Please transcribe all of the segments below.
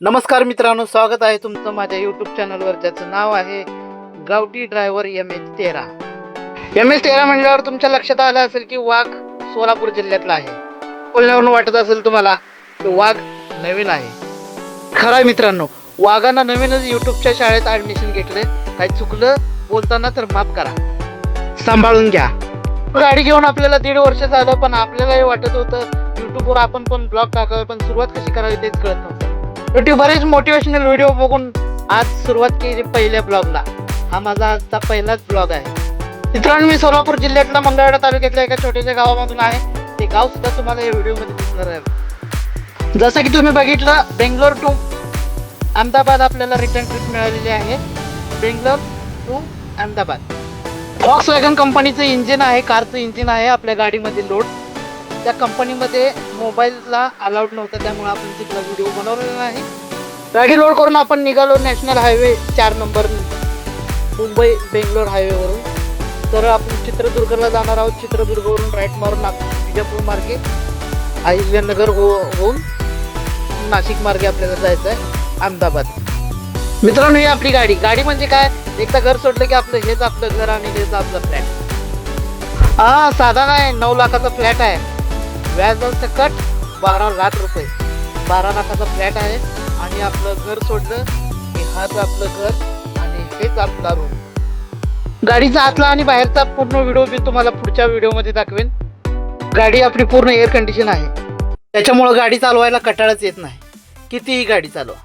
नमस्कार मित्रांनो स्वागत आहे तुमचं माझ्या युट्यूब चॅनलवर ज्याचं नाव आहे गावठी ड्रायव्हर एम एच तेरा. एम एच तेरा म्हणल्यावर तुमच्या लक्षात आलं असेल की वाघ सोलापूर जिल्ह्यातला आहे. बोलण्यावरून वाटत असेल तुम्हाला की वाघ नवीन आहे. खरं आहे मित्रांनो वाघांना नवीनच युट्यूबच्या शाळेत ॲडमिशन घेतले काही चुकलं बोलताना तर माफ करा. सांभाळून घ्या. गाडी घेऊन आपल्याला दीड वर्ष झालं पण आपल्यालाही वाटत होतं युट्यूबवर आपण पण ब्लॉग टाकावे पण सुरुवात कशी करावी तेच कळत नव्हतं. शेवटी बरेच मोटिवेशनल व्हिडिओ बघून आज सुरुवात केली पहिल्या ब्लॉगला हा माझा आजचा पहिलाच ब्लॉग आहे. मित्रांनो मी सोलापूर जिल्ह्यातल्या मंगळवेढा तालुक्यातल्या एका छोट्याशा गावामधून आहे. ते गाव सुद्धा तुम्हाला या व्हिडिओमध्ये दिसणार आहे. जसं की तुम्ही बघितलं बेंगलोर टू अहमदाबाद आपल्याला रिटर्न ट्रिप मिळालेली आहे. Bangalore to Ahmedabad. Volkswagen कंपनीचं इंजिन आहे कारचं इंजिन आहे आपल्या गाडीमध्ये लोड त्या कंपनीमध्ये मोबाईलला अलाउड नव्हतं त्यामुळे आपण तिथला व्हिडिओ बनवलेला नाही. गाडी लोड करून आपण निघालो नॅशनल हायवे चार नंबर मुंबई बेंगलोर हायवेवरून. तर आपण चित्रदुर्गला जाणार आहोत चित्रदुर्गवरून राईट मारून नागपूर विजापूर मार्गे. अहिल्यानगर हो होऊन नाशिक मार्गे आपल्याला जायचं आहे अहमदाबाद. मित्रांनो ही आपली गाडी. गाडी म्हणजे काय? एकदा घर सोडलं की आपलं हेच आपलं घर आणि हेच आपलं फ्लॅट हा साधा नाही नऊ लाखाचा फ्लॅट आहे. व्याज कट बारा लाख रुपये. बारा लाखाचा फ्लॅट आहे आणि आपलं घर सोडलं की हाच आपलं घर आणि हेच आपला रूम गाडीचा आतला आणि बाहेरचा पूर्ण व्हिडिओ मी तुम्हाला पुढच्या व्हिडिओमध्ये दाखवेन. गाडी आपली पूर्ण एअर कंडिशन आहे. त्याच्यामुळं गाडी चालवायला कटाळच येत नाही. कितीही गाडी चालवा.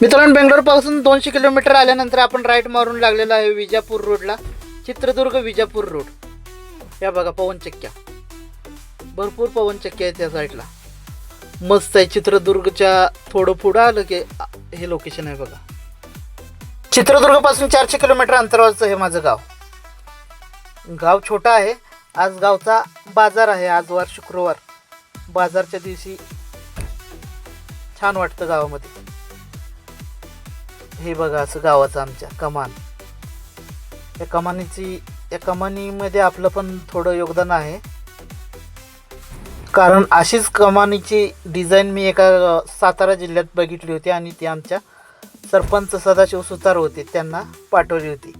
मित्रांनो बेंगलोरपासून दोनशे किलोमीटर आल्यानंतर आपण राईट मारून लागलेला आहे विजापूर रोडला चित्रदुर्ग विजापूर रोड या बघा पवनचक्क्या भरपूर पवनचक्की आहे त्या साईडला. मस्त आहे चित्रदुर्गच्या थोडं पुढं आलं की हे लोकेशन आहे बघा. चित्रदुर्गपासून चारशे किलोमीटर अंतरावरचं हे माझं गाव. गाव छोटं आहे. आज गावचा बाजार आहे. आज वार शुक्रवार. बाजारच्या दिवशी छान वाटतं गावामध्ये. हे बघा असं गावाचं आमच्या कमान. या कमानीची या कमानीमध्ये आपलं पण थोडं योगदान आहे. कारण अशीच कमानीची डिझाईन मी एका सातारा जिल्ह्यात बघितली होती आणि ती आमच्या सरपंच सदाशिव सुतार होते त्यांना पाठवली होती.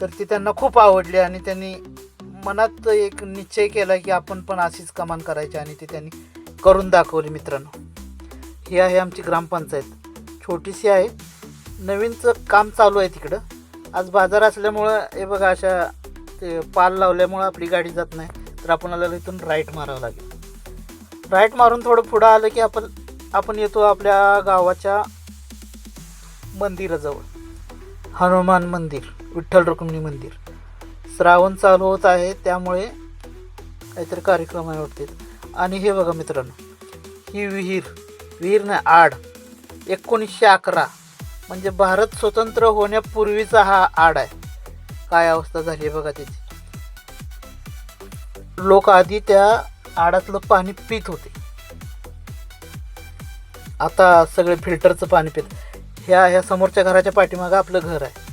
तर ती त्यांना खूप आवडली आणि त्यांनी मनात एक निश्चय केला की आपण पण अशीच कमान करायची आणि ती त्यांनी करून दाखवली मित्रांनो. ही आहे आमची ग्रामपंचायत. छोटीशी आहे नवीनचं काम चालू आहे तिकडं. आज बाजार असल्यामुळं हे बघा अशा ते पाल लावल्यामुळं आपली गाडी जात नाही. तर आपल्याला इथून राईट मारावं लागेल. राईट मारून थोडं पुढं आलं की आपण आपण येतो आपल्या गावाच्या मंदिराजवळ. हनुमान मंदिर विठ्ठल रुक्मिणी मंदिर. श्रावण चालू होत आहे त्यामुळे काहीतरी कार्यक्रम आहे वाटते. आणि हे बघा मित्रांनो ही विहीर विहीर आड एकोणीसशे अकरा. म्हणजे भारत स्वतंत्र होण्यापूर्वीचा हा आड आहे. काय अवस्था झाली आहे बघा त्याची लोक आधी त्या आडातलं पाणी पित होते. आता सगळे फिल्टरचं पाणी पित. ह्या ह्या समोरच्या घराच्या पाठीमागं आपलं घर आहे.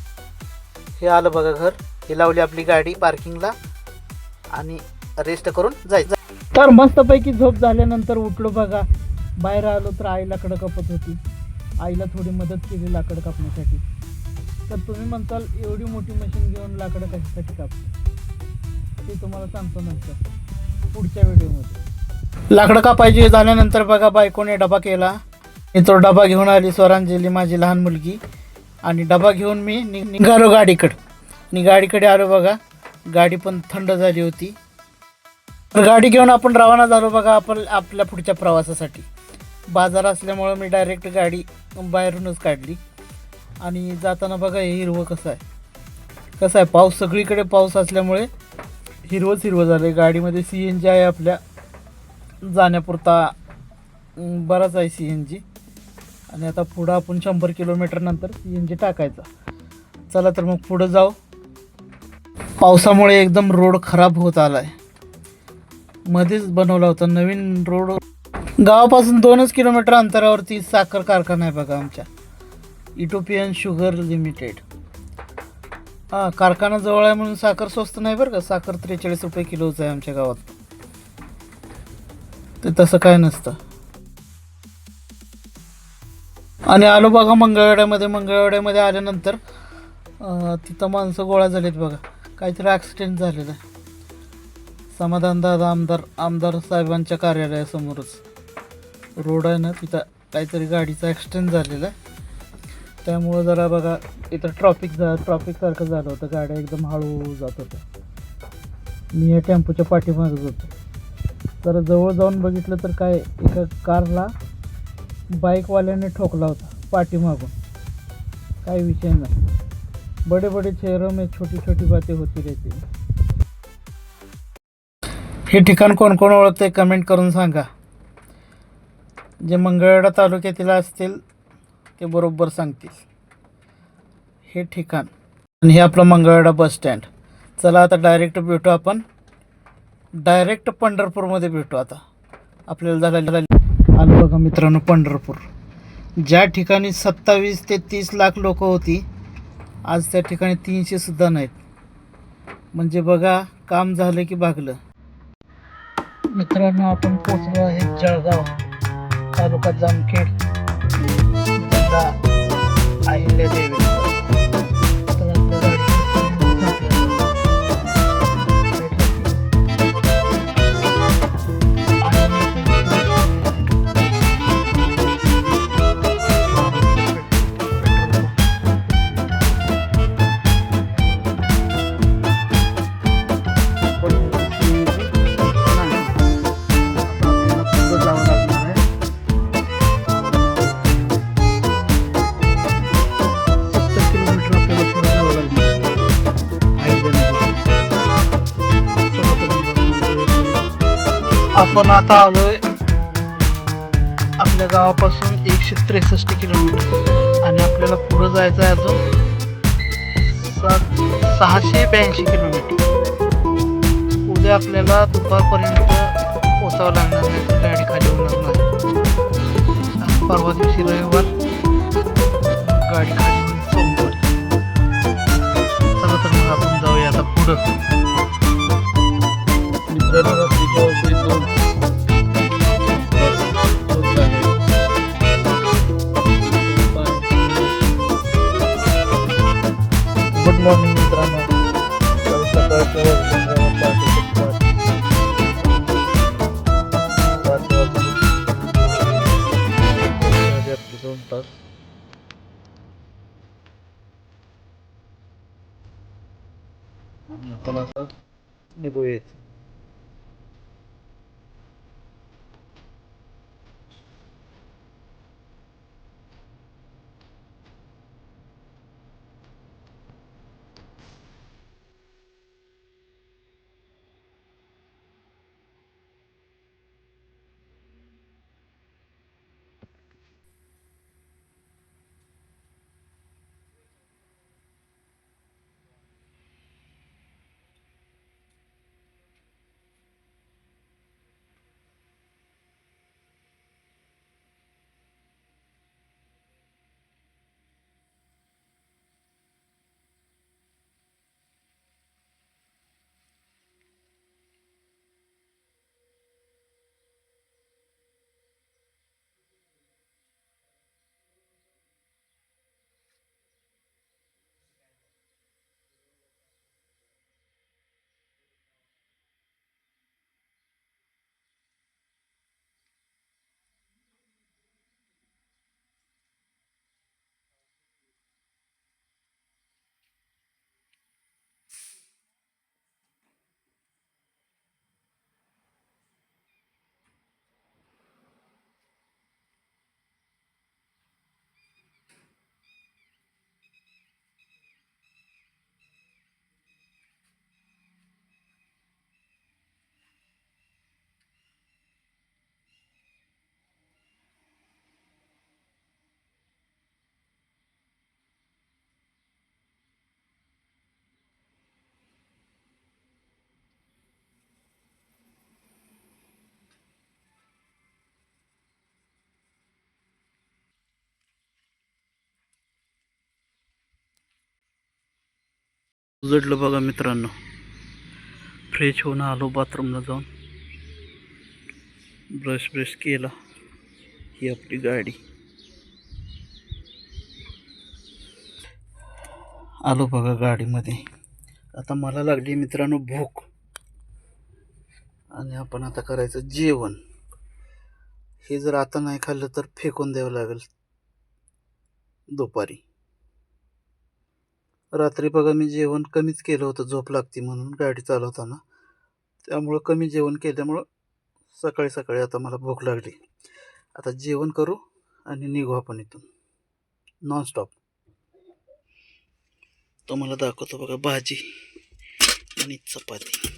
हे आलं बघा घर. हे लावली आपली गाडी पार्किंगला आणि रेस्ट करून जायचं तर मस्तपैकी झोप झाल्यानंतर उठलो बघा. बाहेर आलो तर आई लाकडं कापत होती. आईला थोडी मदत केली लाकड कापण्यासाठी. तर तुम्ही म्हणताल एवढी मोठी मशीन घेऊन लाकडं कशासाठी कापली ते तुम्हाला सांगतो नंतर. पुढच्या व्हिडिओमध्ये. लाकडं कापायची झाल्यानंतर बघा बायकोने डबा केला. मी तो डबा घेऊन आली स्वरांजली माझी लहान मुलगी. आणि डबा घेऊन मी नि- निघालो गाडीकडं. आणि गाडीकडे आलो बघा गाडी पण थंड झाली होती. तर गाडी घेऊन आपण रवाना झालो बघा आपण आपल्या पुढच्या प्रवासासाठी. बाजार असल्यामुळं मी डायरेक्ट गाडी बाहेरूनच काढली. आणि जाताना बघा हे हिरवं कसं आहे. कसं आहे? पाऊस सगळीकडे पाऊस असल्यामुळे हिरवंच हिरवं झालं आहे गाडीमध्ये सी एन जी आहे आपल्या. जाण्यापुरता बराच आहे सी एन जी आणि आता पुढं आपण शंभर किलोमीटरनंतर सी एन जी टाकायचा. चला तर मग पुढं जाऊ. पावसामुळे एकदम रोड खराब होत आला आहे मध्येच बनवला होता नवीन रोड. गावापासून दोनच किलोमीटर अंतरावरती साखर कारखाना आहे बघा आमच्या. इटोपियन शुगर लिमिटेड हां कारखाना जवळ आहे म्हणून साखर स्वस्त नाही बरं का? साखर त्रेचाळीस रुपये किलोच आहे आमच्या गावात. ते तसं काय नसतं. आणि आलो बघा मंगळवेड्यामध्ये. मंगळवेड्यामध्ये आल्यानंतर तिथं माणसं गोळा झालीत बघा. काहीतरी ॲक्सिडेंट झालेला आहे. समाधान दादा आमदार आमदार साहेबांच्या कार्यालयासमोरच. रोड आहे ना तिथं काहीतरी गाडीचा ॲक्सिडेंट झालेला आहे. त्यामुळं जरा बघा इथं ट्रॉफिक झा ट्रॉफिकसारखं झालं होतं. गाड्या एकदम हळू जात होत्या. मी या टेम्पोच्या पाठीमागत होतो. तर जवळ जाऊन बघितलं तर काय एका कारला बाईकवाल्याने ठोकला होता पाठीमागून. काही विषय नाही. बडे बडे चेहरों में छोटी छोटी बातें होती रहती हे ठिकाण कोण कोण ओळखते कमेंट करून सांगा. जे मंगळवेढा तालुक्यातील असतील ते बरोबर सांगतील. हे ठिकाण. आणि हे आपलं मंगळवेढा बस स्टँड. चला आता डायरेक्ट भेटू आपण. डायरेक्ट पंढरपूरमध्ये भेटू आता. आपल्याला झालेलं आलं बघा मित्रांनो पंढरपूर. ज्या ठिकाणी सत्तावीस ते तीस लाख लोक होती आज त्या ठिकाणी तीनशे सुद्धा नाहीत. म्हणजे बघा काम झालं की भागलं. मित्रांनो आपण पोचलो आहे जळगाव तालुका जामखेड. अहिल्यादेवी तर आपण आता आलोय आपल्या गावापासून एकशे त्रेसष्ट किलोमीटर. आणि आपल्याला पुढं जायचं आहे अजून सात सहाशे ब्याऐंशी किलोमीटर. उद्या आपल्याला दुपारपर्यंत पोचावं लागणार नाही तर गाडी खाली होणार नाही. परवा दिवशी रविवार गाडी खाली सोमवार. चला तर मग आपण जाऊया आता पुढं. आणि आपण आता उजडलं बघा मित्रांनो. फ्रेश होऊन आलो बाथरूमला जाऊन. ब्रश ब्रश केला. ही आपली गाडी. आलो बघा गाडीमध्ये. आता मला लागली मित्रांनो भूक. आणि आपण आता करायचं जेवण. हे जर आता नाही खाल्लं तर फेकून द्यावं लागेल. दुपारी. रात्री बघा मी जेवण कमीच केलं होतं झोप लागती म्हणून गाडी चालवताना. त्यामुळं कमी जेवण केल्यामुळं सकाळी सकाळी आता मला भूक लागली. आता जेवण करू आणि निघू आपण इथून. नॉनस्टॉप तुम्हाला दाखवतो बघा भाजी आणि चपाती.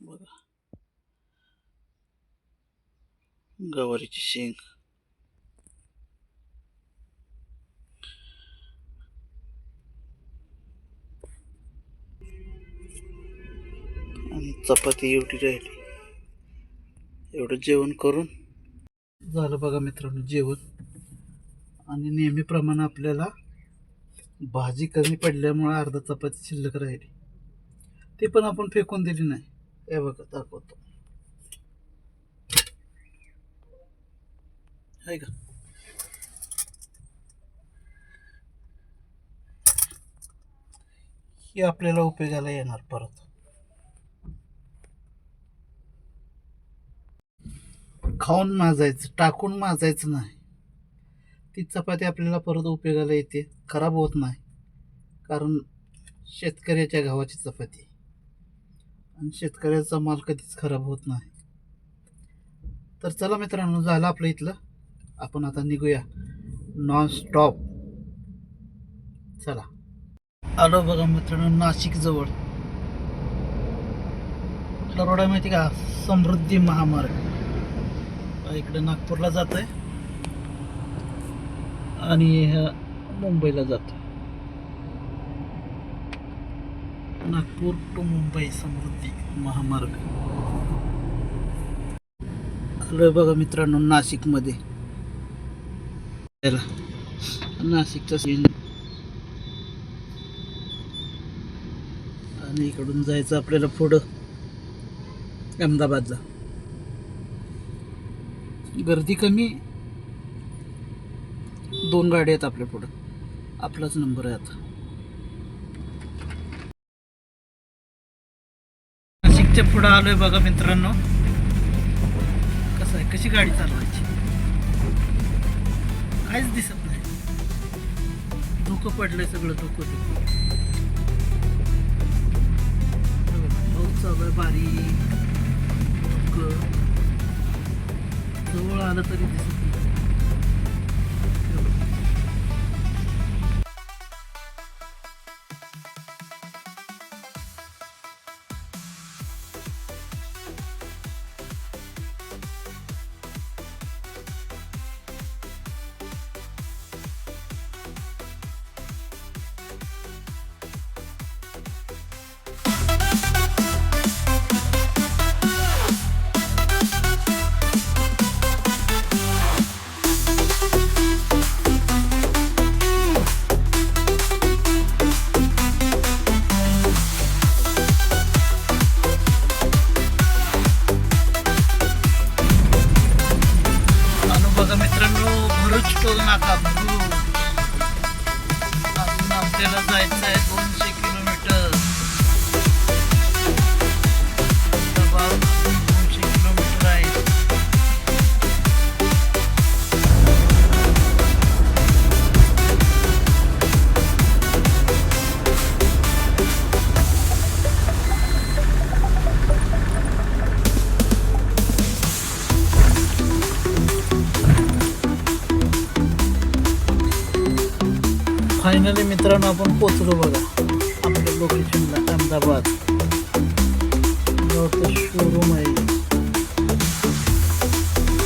बघा. गवारीची शेंग. चपाती एवढी राहिली. एवढं जेवण करून झालं बघा मित्रांनो जेवण. आणि नेहमीप्रमाणे आपल्याला भाजी कमी पडल्यामुळे अर्धा चपाती शिल्लक राहिली. ती पण आपण फेकून दिली नाही. हे बघा दाखवतो. आहे का? ही आपल्याला उपयोगाला येणार परत. खाऊन माजायचं टाकून माजायचं नाही. ती चपाती आपल्याला परत उपयोगाला येते खराब होत नाही. कारण शेतकऱ्याच्या गावाची चपाती. आणि शेतकऱ्याचा माल कधीच खराब होत नाही. तर चला मित्रांनो झालं आपलं इथलं. आपण आता निघूया. नॉन स्टॉप चला. आलो बघा मित्रांनो नाशिक जवळ कुठला रोड आहे माहिती का? समृद्धी महामार्ग. आता इकडे नागपूरला जात आहे आणि ह्या मुंबईला जात नागपूर टू मुंबई समृद्धी महामार्ग. आलोय बघा मित्रांनो नाशिकमध्ये. नाशिकचा सीन आणि इकडून जायचं आपल्याला पुढं. अहमदाबादला. गर्दी कमी दोन गाड्या आहेत आपल्या पुढं. आपलाच नंबर आहे आता. नाशिकच्या पुढं आलोय बघा मित्रांनो. कसं आहे? कशी गाडी चालवायची? काहीच दिसत नाही. धोकं पडलंय सगळं धोकं धोकं. पाऊस चालू आहे बारीक धोकं. जवळ आलं तरी दिसत भरूच टोल नाका भरूच अजून आपल्याला जायचं फायनली मित्रांनो आपण पोचलो बघा आपल्या लोकेशनला अहमदाबाद शोरूम आहे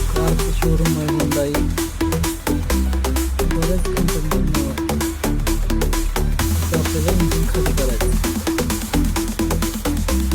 कारचं शोरूम आहे हुंडाई बऱ्याच कंपनी